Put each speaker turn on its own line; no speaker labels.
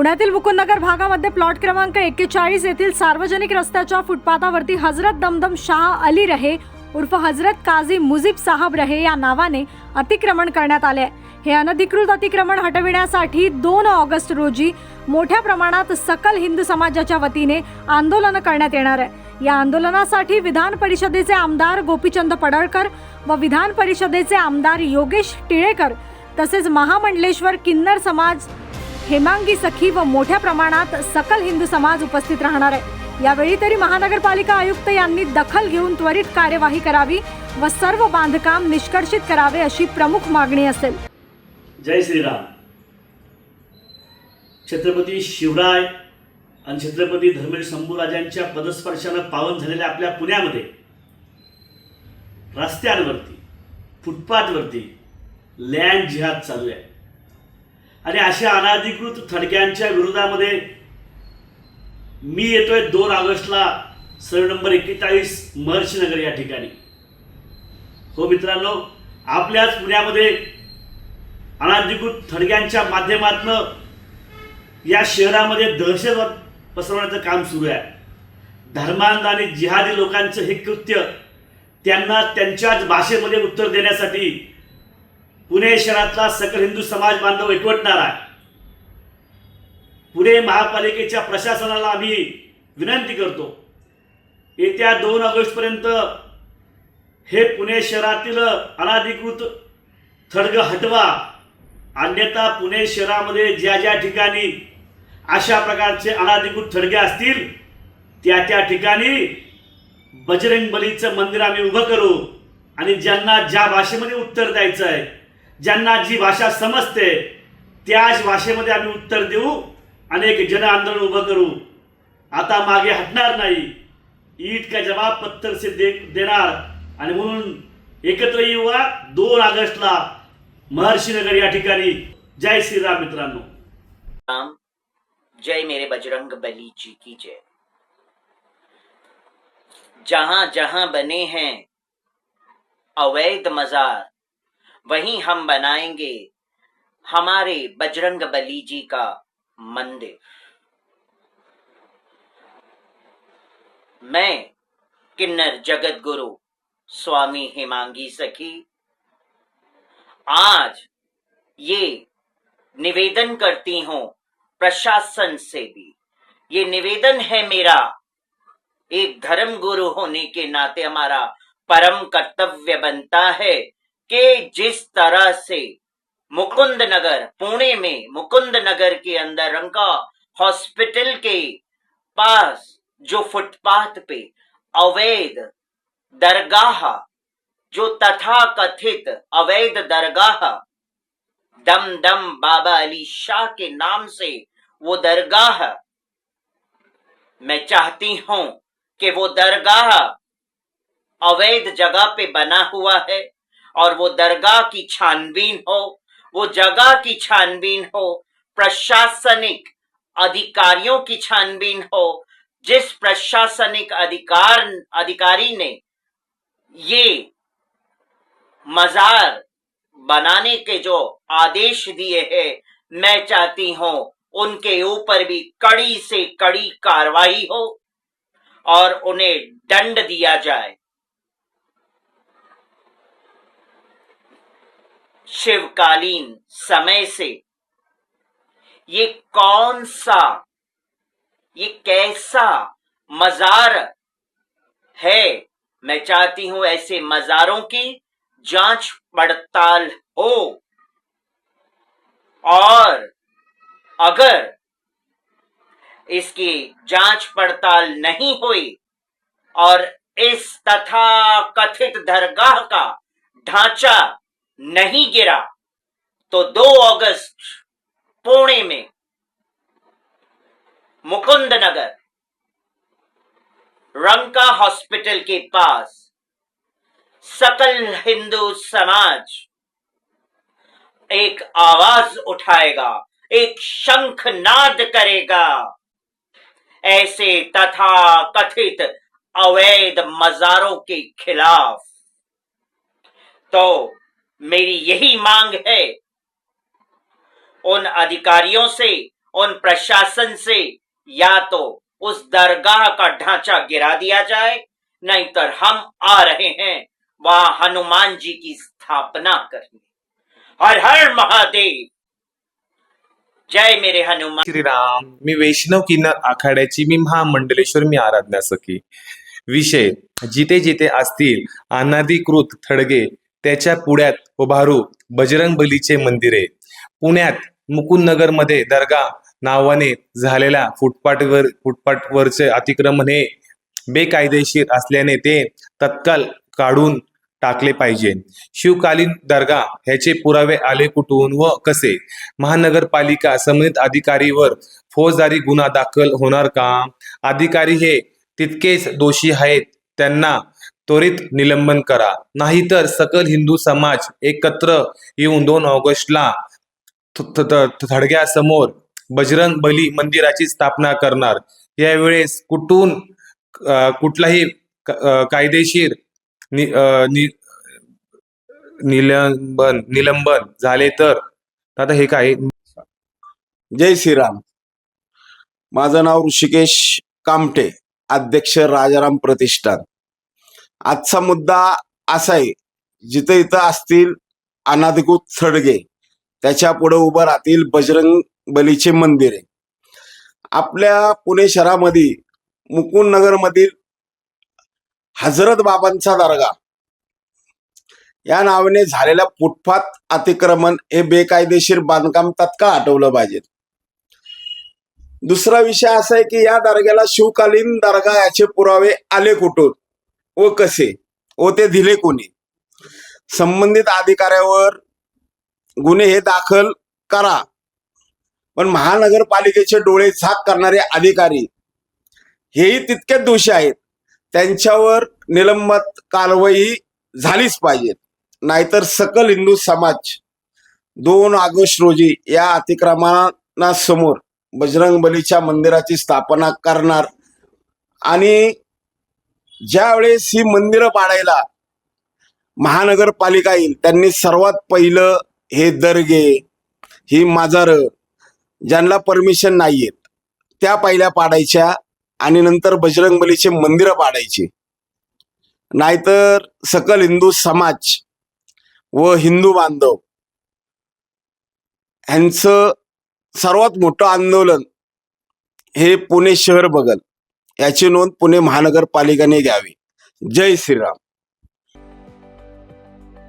पुण्यातील मुकुंदनगर भागामध्ये प्लॉट क्रमांक एक्केचाळीस येथील सार्वजनिक रस्त्याच्या फुटपाथावरती हजरत दमदम शाह अली रहे उर्फ हजरत काझी मुजीब साहब रहे या नावाने अतिक्रमण करण्यात आले हे अनधिकृत अतिक्रमण हटविण्यासाठी दोन ऑगस्ट रोजी मोठ्या प्रमाणात सकल हिंदू समाजाच्या वतीने आंदोलन करण्यात येणार आहे. या आंदोलनासाठी विधान परिषदेचे आमदार गोपीचंद पडळकर व विधान परिषदेचे आमदार योगेश टिळेकर तसेच महामंडलेश्वर किन्नर समाज हेमांगी सखी व मोठ्या प्रमाणात सकल हिंदू समाज उपस्थित राहणार आहे. यावेळी तरी महानगरपालिका आयुक्त यांनी दखल घेऊन त्वरित कार्यवाही करावी व सर्व बांधकाम निष्कर्षित करावे अशी प्रमुख मागणी असेल.
जय श्रीराम. छत्रपती शिवराय आणि छत्रपती धर्मेश शंभूराजांच्या पदस्पर्शानं पावन झालेल्या आपल्या पुण्यामध्ये रस्त्यांवरती फुटपाथवरती लँड जिहाद चालू आहे. आणि अशा अनाधिकृत थडक्यांच्या विरोधामध्ये मी येतोय दोन ऑगस्टला सर्व नंबर एक्केचाळीस महर्षीनगर या ठिकाणी. हो मित्रांनो आपल्याच पुण्यामध्ये अनाधिकृत थडग्यांच्या माध्यमातनं या शहरामध्ये दहशतवाद पसरवण्याचं काम सुरू आहे. धर्मांध आणि जिहादी लोकांचं हे कृत्य त्यांना त्यांच्याच भाषेमध्ये उत्तर देण्यासाठी पुणे शहरातला सकल हिंदू समाज बांधव एकवटणार आहे. पुणे महापालिकेच्या प्रशासनाला आम्ही विनंती करतो येत्या दोन ऑगस्टपर्यंत हे पुणे शहरातील अनाधिकृत थडग हटवा. अन्यथा पुणे शहरामध्ये ज्या ज्या ठिकाणी अशा प्रकारचे अनाधिकृत थडगे असतील त्या त्या ठिकाणी बजरंग बलीचं मंदिर आम्ही उभं करू आणि ज्यांना ज्या भाषेमध्ये उत्तर द्यायचं आहे ज्यांना जी भाषा समजते त्याच भाषेमध्ये आम्ही उत्तर देऊ आणि एक जन आंदोलन उभं करू. आता मागे हटणार नाही. ईद का जवाब पत्तर से दे देणार. आणि म्हणून एकत्र येऊया दोन ऑगस्टला महर्षीनगर या ठिकाणी. जय श्रीराम मित्रांनो.
राम. जय मेरे बजरंग बली जी की जय. जहां जहां बने हैं अवैध मजार वहीं हम बनाएँगे हमारे बजरंग बली जी का मंदिर। मैं किन्नर जगत गुरु स्वामी हिमांगी सखी, आज ये निवेदन करती हूँ प्रशासन से भी। ये निवेदन है मेरा, एक धर्म गुरु होने के नाते हमारा परम कर्तव्य बनता है। कि जिस तरह से मुकुंद नगर पुणे में मुकुंद नगर के अंदर रंका हॉस्पिटल के पास जो फुटपाथ पे अवैध दरगाह, जो तथा कथित अवैध दरगाह दम दम बाबा अली शाह के नाम से वो दरगाह, मैं चाहती हूँ कि वो दरगाह अवैध जगह पे बना हुआ है। और वो दरगाह की छानबीन हो, वो जगह की छानबीन हो, प्रशासनिक अधिकारियों की छानबीन हो, जिस प्रशासनिक अधिकार, अधिकारी ने ये मजार बनाने के जो आदेश दिए हैं, मैं चाहती हूँ उनके ऊपर भी कड़ी से कड़ी कार्रवाई हो और उन्हें दंड दिया जाए। शिवकालीन समय से, ये कौन सा ये कैसा मजार है? मैं चाहती हूँ ऐसे मजारों की जाँच पड़ताल हो। और अगर इसकी जाँच पड़ताल नहीं हुई और इस तथा कथित दरगाह का ढांचा नहीं गिरा तो 2 अगस्त पुणे में मुकुंद नगर रंका हॉस्पिटल के पास सकल हिंदू समाज एक आवाज़ उठाएगा, एक शंखनाद करेगा। ऐसे तथा कथित अवैध मजारों के खिलाफ तो मेरी यही मांग है। उन अधिकारियों से, उन प्रशासन से या तो उस दरगाह का ढांचा गिरा दिया जाए, नहीं तर हम आ रहे हैं वहाँ हनुमान जी की स्थापना करने। हर हर महादेव। जय मेरे हनुमान।
श्रीराम मी वैष्णव किन्नर आखाड्याची, मी महामंडलेश्वर, मी आराधना सखी विषय जिथे जिथे असतील, अनाधिकृत, थडगे त्याच्या पुढ्यात उभारू बजरंग बलीचे मंदिरे पुण्यात मुकुंदनगरमध्ये दर्गा नावाने झालेल्या फुटपाथवर फुटपाथवरचे अतिक्रमण हे बेकायदेशीर असल्याने ते तत्काल काढून टाकले पाहिजे. शिवकालीन दर्गा ह्याचे पुरावे आले कुठून व कसे? महानगरपालिका संबंधित अधिकारीवर फौजदारी गुन्हा दाखल होणार का? अधिकारी हे तितकेच दोषी आहेत त्यांना त्वरित निलंबन करा. नाहीतर सकल हिंदू समाज एकत्र येऊन दोन ऑगस्टला थडग्यासमोर बजरंग बली मंदिराची स्थापना करणार. यावेळेस कुठून कुठलाही कायदेशीर नि- नि- निलंबन निलंबन झाले तर? आता हे काय?
जय श्रीराम. माझं नाव ऋषिकेश कामटे अध्यक्ष राजाराम प्रतिष्ठान. आजचा मुद्दा असा आहे जिथं इथं असतील अनाधिकृत थडगे त्याच्या पुढे उभं राहतील बजरंग बलीचे मंदिर. आहे आपल्या पुणे शहरामध्ये मुकुंद नगरमधील हजरत बाबांचा दर्गा या नावाने झालेल्या फुटपाथ अतिक्रमण हे बेकायदेशीर बांधकाम तत्काळ हटवलं पाहिजे. दुसरा विषय असा आहे की या दर्ग्याला शिवकालीन दर्गा याचे पुरावे आले कुठून? व कसे? व ते दिले कोणी? संबंधित अधिकाऱ्यावर गुन्हे हे दाखल करा. पण महानगरपालिकेचे डोळे झाक करणारे अधिकारी हेही तितकेच दोषी आहेत. त्यांच्यावर निलंबत कारवाई झालीच पाहिजे. नाहीतर सकल हिंदू समाज दोन ऑगस्ट रोजी या अतिक्रमणासमोर बजरंग बलीच्या मंदिराची स्थापना करणार आणि ज्यावेळेस ही मंदिरं पाडायला महानगरपालिका येईल त्यांनी सर्वात पहिलं हे दर्गे ही माजार ज्यांना परमिशन नाहीयेत त्या पहिल्या पाडायच्या आणि नंतर बजरंगबलीचे मंदिरं पाडायची. नाहीतर सकल हिंदू समाज व हिंदू बांधव ह्यांचं सर्वात मोठं आंदोलन हे पुणे शहर बघल. याची नोंद पुणे महानगरपालिकेने घ्यावी. जय श्रीराम.